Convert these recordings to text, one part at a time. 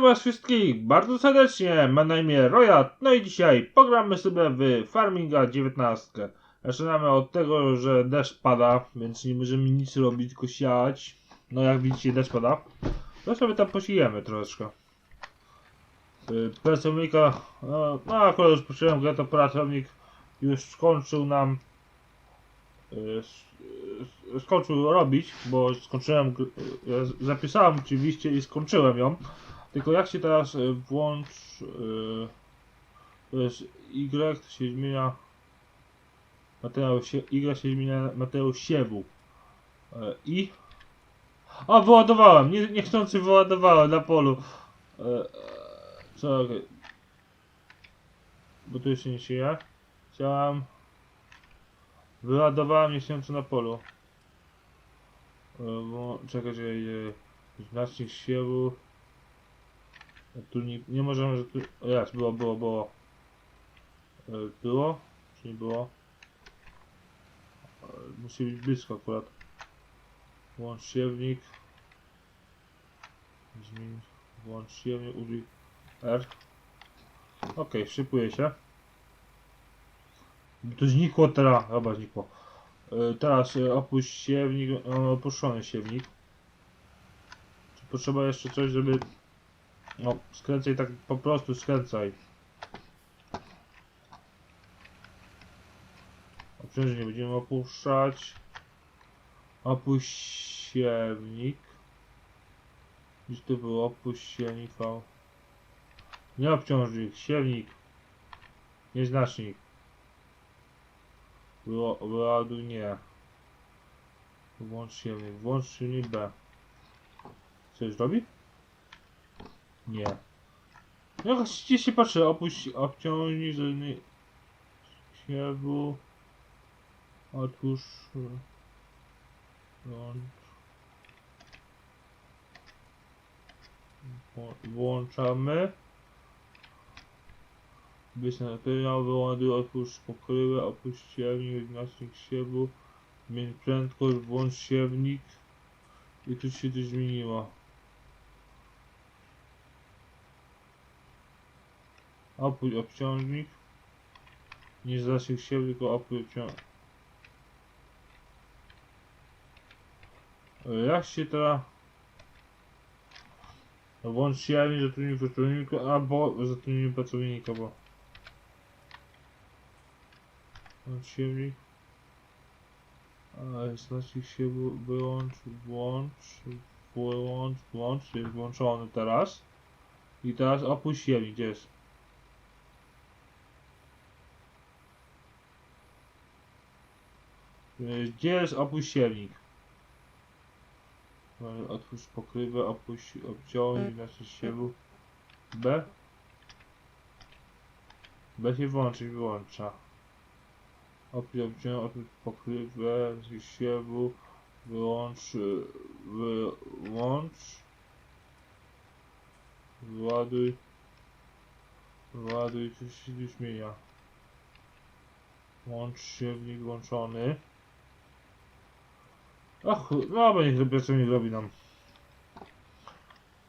Witam was wszystkich bardzo serdecznie, mam na imię Rojat, no i dzisiaj pogramy sobie w Farminga 19. Zaczynamy od tego, że deszcz pada, więc nie możemy nic robić, tylko siać. No jak widzicie deszcz pada. To sobie tam posijemy troszeczkę. Y, Pracownika, no, no akurat już poczyłem grę, to pracownik już skończył nam y, y, skończył robić, bo skończyłem, zapisałem oczywiście i skończyłem ją. Tylko jak się teraz y, włącz, y, jest Y to się zmienia materiał się, Y się zmienia materiał siewu. E, I a wyładowałem, nie, niechcący wyładowałem na polu. E, e, okej. Bo tu jeszcze nie sieje. Chciałem Wyładowałem niechcący na polu. E, czekaj, że e, znacznik siewu. Tu nie, nie możemy, że tu... Jest, było, było, było. E, Było? Czy nie było? E, Musi być blisko akurat. Włącz siewnik. Zmień. Włącz siewnik, użyj R. Okej, szykuje się. To znikło teraz, chyba znikło. E, Teraz opuść siewnik, opuszczony siewnik. Czy potrzeba jeszcze coś, żeby... No, skręcaj tak po prostu, skręcaj. Obciążenie będziemy opuszczać. Opuść siewnik. Gdzieś tu było, opuść siewnik V. Nie obciążnik, siewnik. Nie znacznik. Było, wyładuj nie. Włącz silnik, włącz silnik B. Coś robi? Nie. No gdzieś się patrzy, opuść, obciążnij, że siewu. Otwórz. Włącz. Włączamy. Byś materiał wyładuj, otwórz pokrywę, opuść siewnik, znacznik siewu, zmień prędkość, włącz siewnik i tu się coś zmieniło. Opuść obciążnik, nie znacznik siewu, tylko opuść obciążnik. Jak się teraz... Włącz siewnik, zatrudnij pracownika, albo zatrudnij pracownika, bo... Włącz silnik. A znacznik się wy- wyłącz, włącz, wyłącz, włącz, jest włączony teraz. I teraz opuść silnik, gdzie jest? Gdzie jest opuść silnik? Y, Otwórz pokrywę, opuść, obciągnij, znaczy siewu. B? B się włączy wyłącza. Opuść obciąg, opuść pokrywę, siewu, wyłącz, y, wyłącz, wyładuj, wyładuj, coś się zmienia. Łącz siewnik włączony. Ach, no bo niech to pracownik robi nam.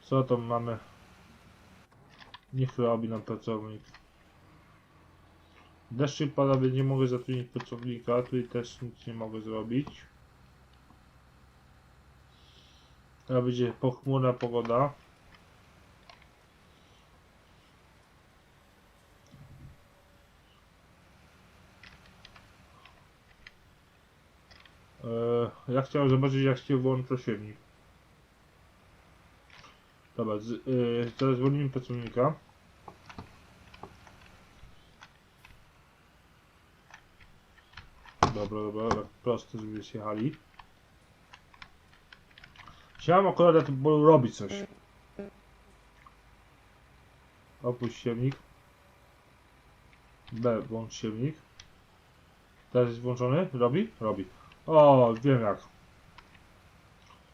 Co tam mamy? Niech robi nam pracownik. Deszcz pada, nie mogę zatrudnić pracownika. Tutaj też nic nie mogę zrobić. Teraz będzie pochmurna pogoda. Chciałem zobaczyć jak się włącza silnik. Dobra, z, yy, teraz zwolnimy pracownika. Dobra, dobra, tak prosto, żeby zjechali. Chciałem akurat na tym robić coś. Opuść silnik. B, włącz silnik. Teraz jest włączony? Robi? Robi. O, wiem jak.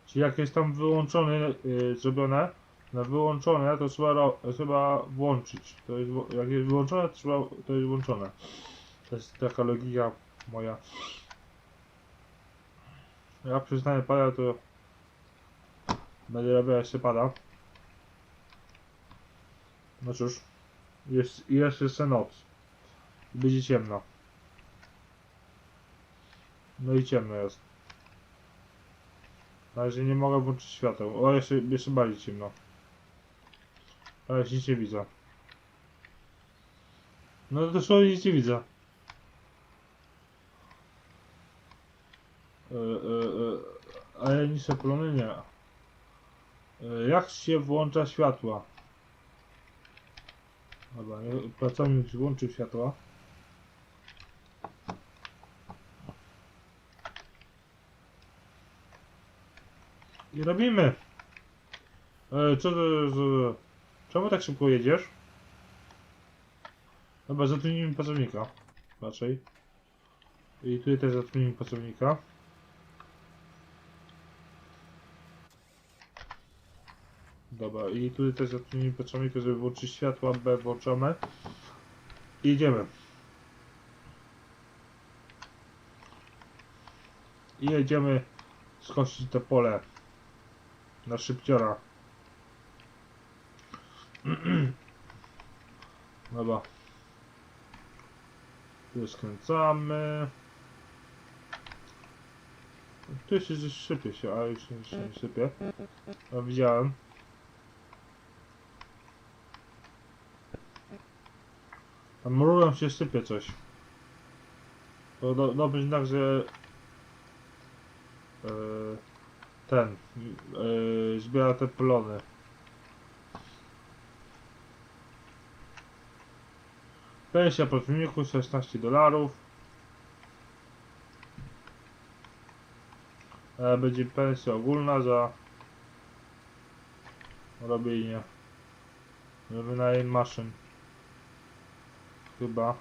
Czyli jak jest tam wyłączony, yy, zrobione, na wyłączone, to trzeba, trzeba włączyć. To jest, jak jest wyłączone, to, trzeba, to jest włączone. To jest taka logika moja. Jak przestanie padać, to będę robił się pada. No cóż, jest, jest jeszcze noc. Będzie ciemno. No i ciemno jest. Na razie nie mogę włączyć świateł. O, jeszcze, jeszcze bardziej ciemno. Ale nic nie widzę. No dosłownie nic nie widzę. E, e, e, a ja niszę plony nie. E, jak się włącza światła? Dobra, nie- pracownik włączył światła. I robimy. E, co to za... Czemu tak szybko jedziesz? Dobra, zatrudnijmy pracownika. Raczej. I tutaj też zatrudnijmy pracownika. Dobra, i tutaj też zatrudnijmy pracownika, żeby włączyć światła B włączone. I jedziemy. I jedziemy skosić to pole na szybciora. Dobra. Tu skręcamy. Tu jeszcze sypie się, a już nie, sypie. A widziałem. Tam mrugą się sypie coś. To do, dobry znak, że e, ten e, zbiera te plony. Pensja pracowniku 16 dolarów. E, Będzie pensja ogólna za robienie wynajem maszyn. Chyba.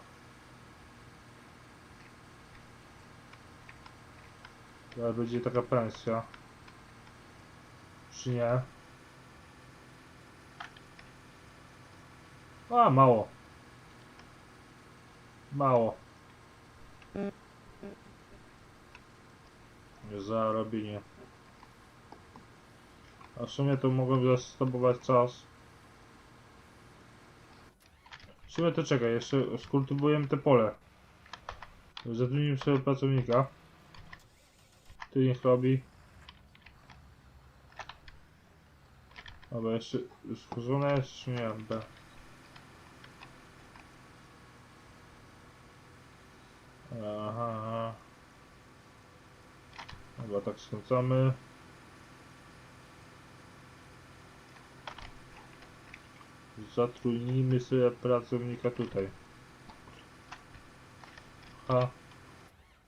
Ale będzie taka pensja. Czy nie? A, mało. Mało. Za robienie. A w sumie to mogłem zastopować czas. W sumie to czekaj, jeszcze skultywujemy te pole. Zatrudnimy sobie pracownika. Ty niech robi. Dobra, jeszcze stworzone jest czy nie? B. Aha, aha. Dobra, tak skręcamy. Zatrudnijmy sobie pracownika tutaj. Ha.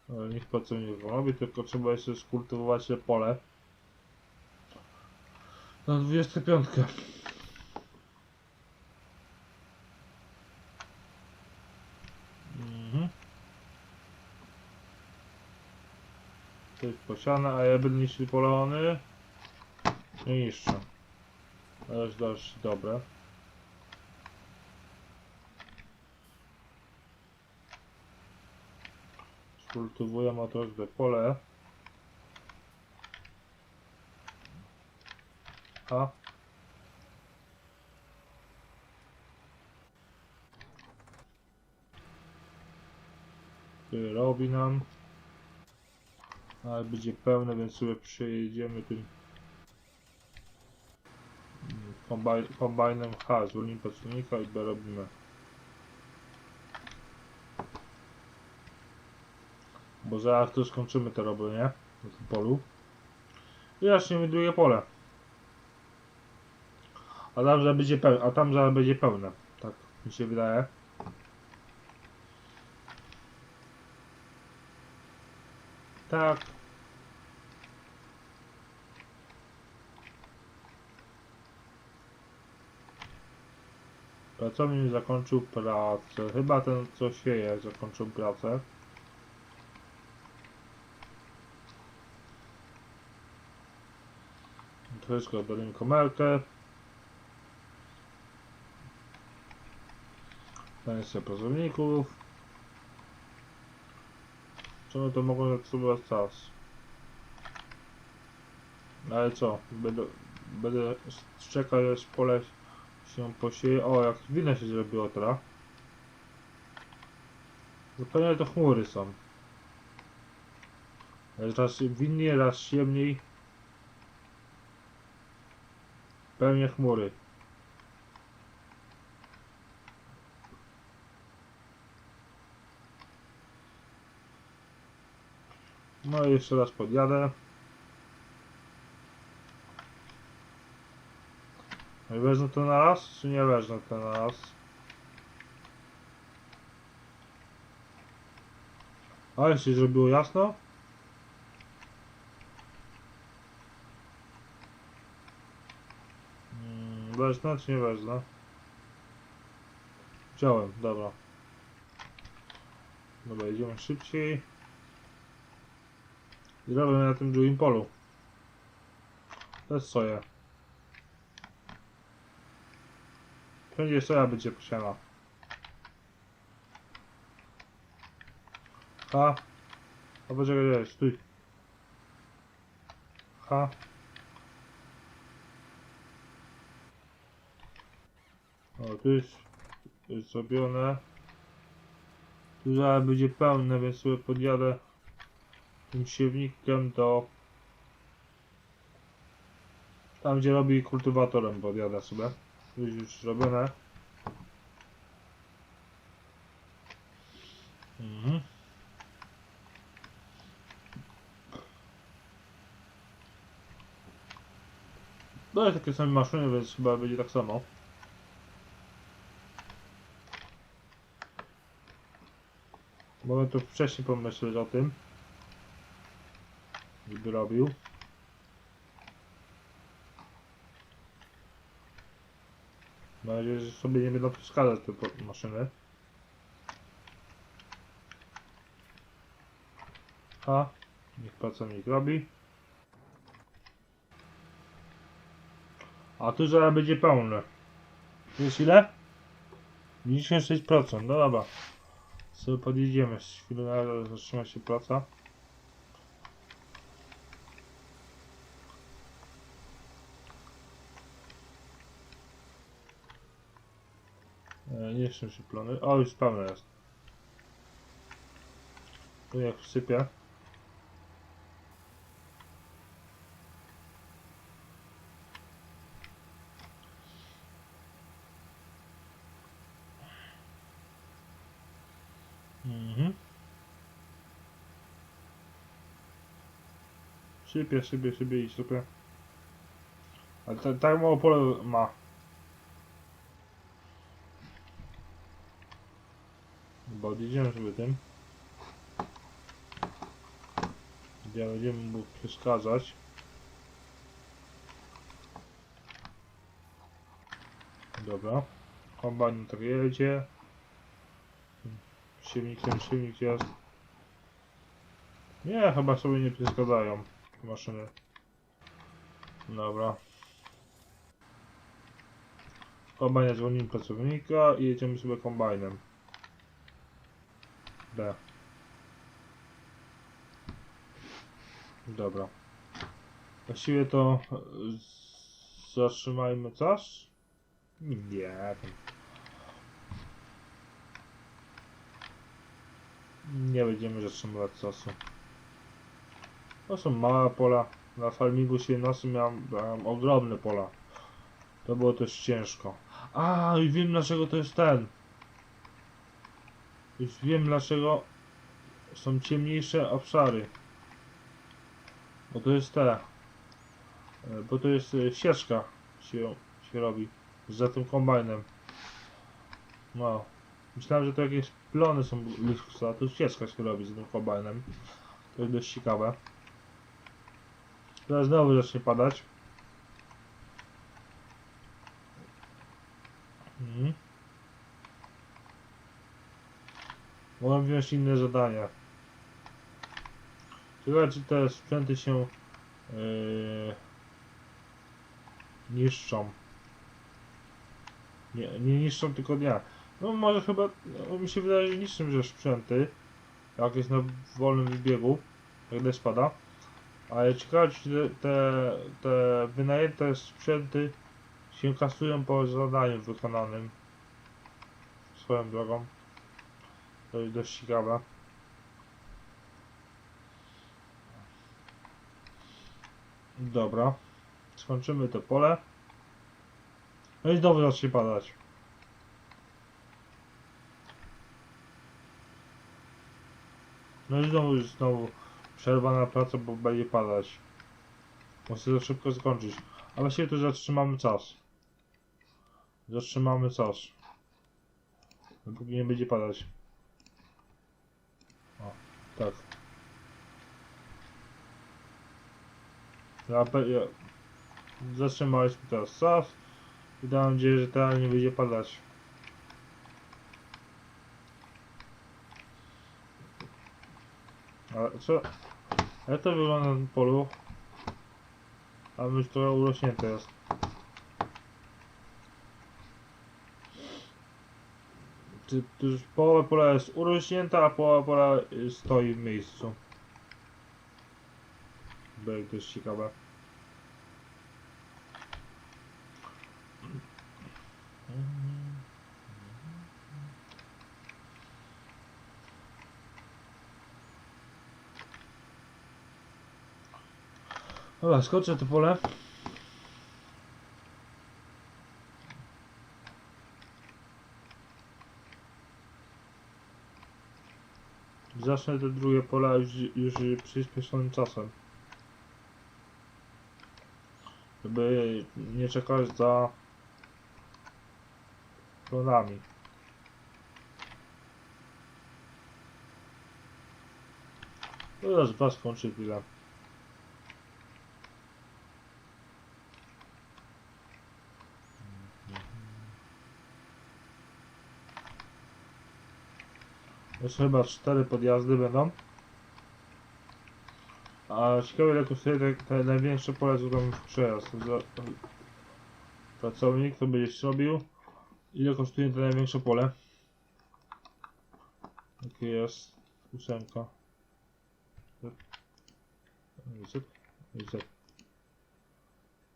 Niech pracownik robi, tylko trzeba jeszcze skultywować pole. Na 25. Mhm. Jest posiane, a ja będę niszczył polony. Nie niszczę. To jest dość dobre. Skultywujemy troszkę pole. A. Robi nam. Ale będzie pełne, więc sobie przejedziemy tym kombaj, kombajnem H. Zwolnimy pracownika i B robimy. Bo zaraz to skończymy te roby, nie? Na tym polu. I zaczniemy drugie pole. A tam zaraz będzie pełne, a tam zaraz będzie pełne. Tak mi się wydaje. Tak. Pracownik zakończył pracę. Chyba ten co sieje zakończył pracę. Troszkę oddalimy komerkę. Pensja pracowników. Czemu to mogą zepsuwać czas? Ale co? Będę, będę czekał aż pole się posieje. O, jak widno się zrobiło teraz. Zupełnie to chmury są. Raz winnie, raz ciemniej. Pełnie chmury. Jeszcze raz podjadę. No i wezmę to na raz, czy nie wezmę to na raz? A, jeszcze zrobiło jasno? Mm, Wezmę, czy nie wezmę? Wziąłem, dobra. Dobra, idziemy szybciej. I robimy na tym drugim polu. To jest soja. Wszędzie soja będzie posiana. Ha. A poczekaj, czekaj, stój. Ha. O, tu jest, tu jest zrobione. Tu zaraz będzie pełne, więc sobie podjadę tym siewnikiem do tam gdzie robi kultywatorem podjadę sobie. Jest już robione mhm. No takie same maszyny, więc chyba będzie tak samo. Mogę tu wcześniej pomyśleć o tym żeby robił. Mam nadzieję, że sobie nie będą przeszkadzać te maszyny. A, niech pracownik robi. A tu zaraz będzie pełne. Tu jest ile? 96%, no dobra. Sobie podjedziemy, chwilę zatrzyma się praca. E, Nie jeszcze się plony. O, już pełne jest. Tu jak wsypię. Mhm. Sypię, sypię, sypię i sypię. Ale ta- tak mało pole ma. Bo odjedziemy sobie tym. Gdzie będziemy mu przeszkadzać. Dobra. Kombajn tak jedzie. Siewnikiem siewnik jest. Nie, chyba sobie nie przeszkadzają maszyny. Dobra. Kombajn dzwonimy pracownika i jedziemy sobie kombajnem. B. Dobra. Właściwie to e, zatrzymajmy czas? Nie. Nie będziemy zatrzymywać czasu. To są małe pola. Na farmingu 17 miałem, miałem ogromne pola. To było też ciężko. A, i wiem dlaczego to jest ten. Już wiem dlaczego są ciemniejsze obszary. Bo to jest te. e, Bo to jest e, ścieżka się, się robi za tym kombajnem. No. Myślałem, że to jakieś plony są blisko, a tu ścieżka się robi z tym kombajnem. To jest dość ciekawe. Teraz znowu zacznie padać. Mhm. Mogłem wziąć inne zadania. Ciekawe czy te sprzęty się yy, niszczą. Nie, nie niszczą tylko dnia. No może chyba, no, mi się wydaje, że niszczą że sprzęty. Jak jest na wolnym wybiegu, jak deszcz pada. Ale ciekawe czy te, te wynajęte sprzęty się kasują po zadaniu wykonanym. Swoją drogą. To jest dość ciekawe. Dobra. Skończymy to pole. No i znowu zacznie padać. No i znowu, znowu przerwa na pracę, bo będzie padać. Muszę to szybko skończyć. A właściwie to zatrzymamy czas. Zatrzymamy czas. Dopóki nie będzie padać. Tak. Ja, ja, zatrzymaliśmy teraz czas. I mam nadzieję, że teraz nie będzie padać. Ale co? Jak to wygląda na polu? A myśl to urośnięte jest. To już połowa pola jest urośnięta, a połowa pola y, stoi w miejscu. Będzie też ciekawe. Dobra, skoczę to pole. Zacznę te drugie pola już, już przyspieszonym czasem. Żeby nie czekać za plonami. Teraz was skończy chwilę. Jeszcze chyba cztery podjazdy będą. A ciekawe ile kosztuje te, te największe pole, co tam przejazd. Pracownik, kto będziesz robił. Ile kosztuje to największe pole? Jakie jest? Ósemka.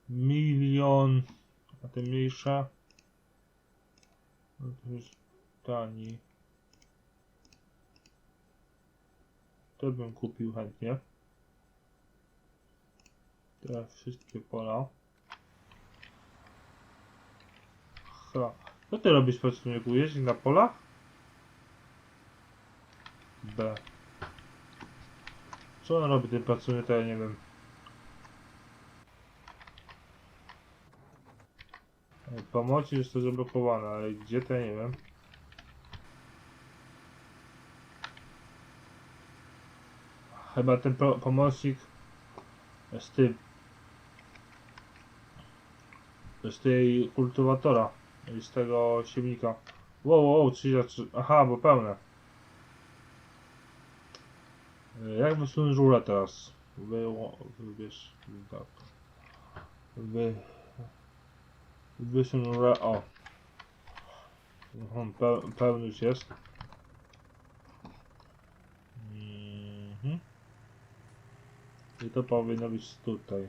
Milion. A te mniejsze? No to jest tani. To bym kupił chętnie. Te wszystkie pola. Ha. Co ty robisz pracowniku? Jeździć na polach? B. Co on robi ten pracownik, to ja nie wiem. Ej, Pomocy jest to zablokowane, ale gdzie to ja nie wiem. Chyba ten po pomocnik z tym z tej kultywatora i z tego silnika. Wow, wow, 33. Aha, bo pełne. E, Jak wysunąć rurę teraz? Wy, wybierz, tak. Wy, wysun rurę, o. Mhm, Pe, pełny już jest. Mhm. I to powinno być tutaj.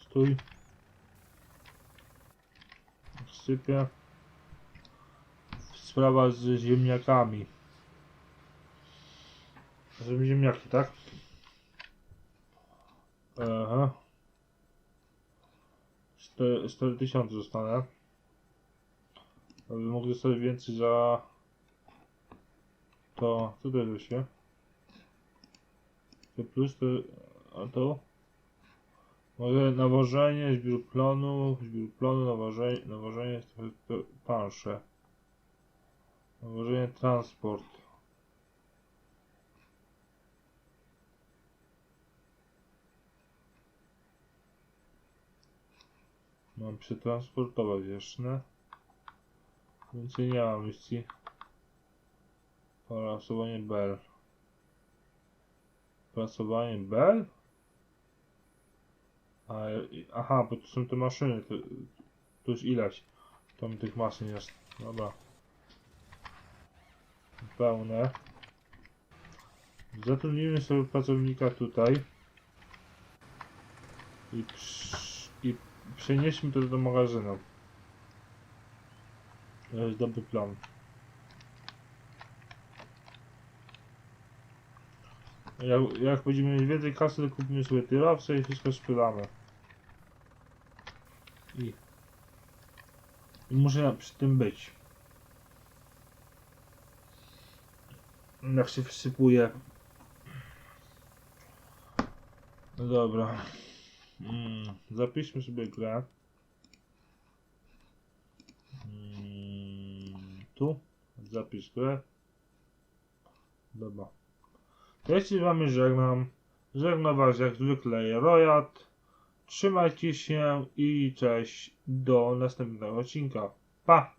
Stój. Sypię. Sprawa z ziemniakami. Żeby ziemniaki, tak? Aha. 4 tysiące zostanę. Aby mógł dostać więcej za to. Co jest właśnie? To plus to. A to? Może nawożenie, zbiór plonu, zbiór plonu, nawożenie, nawożenie to- tańsze. Nawożenie, transport. Mam przetransportować jeszcze. Więcej nie mam misji. Prasowanie bel. Prasowanie bel? A, aha, bo to są te maszyny. To, to już ileś. Tam tych maszyn jest. Dobra. Pełne. Zatrudnijmy sobie pracownika tutaj. I, i przenieśmy to do magazynu. To jest dobry plan. Jak, jak będziemy mieć więcej kasy, to kupimy sobie tyrowce i wszystko sprzedamy. I, I muszę przy tym być. Jak się wsypuje. No dobra. Mm, zapiszmy sobie grę. Mm, tu. Zapisz grę. Dobra. Ja się z wami żegnam. Żegna was jak zwykle Rojat. Trzymajcie się i cześć. Do następnego odcinka. Pa!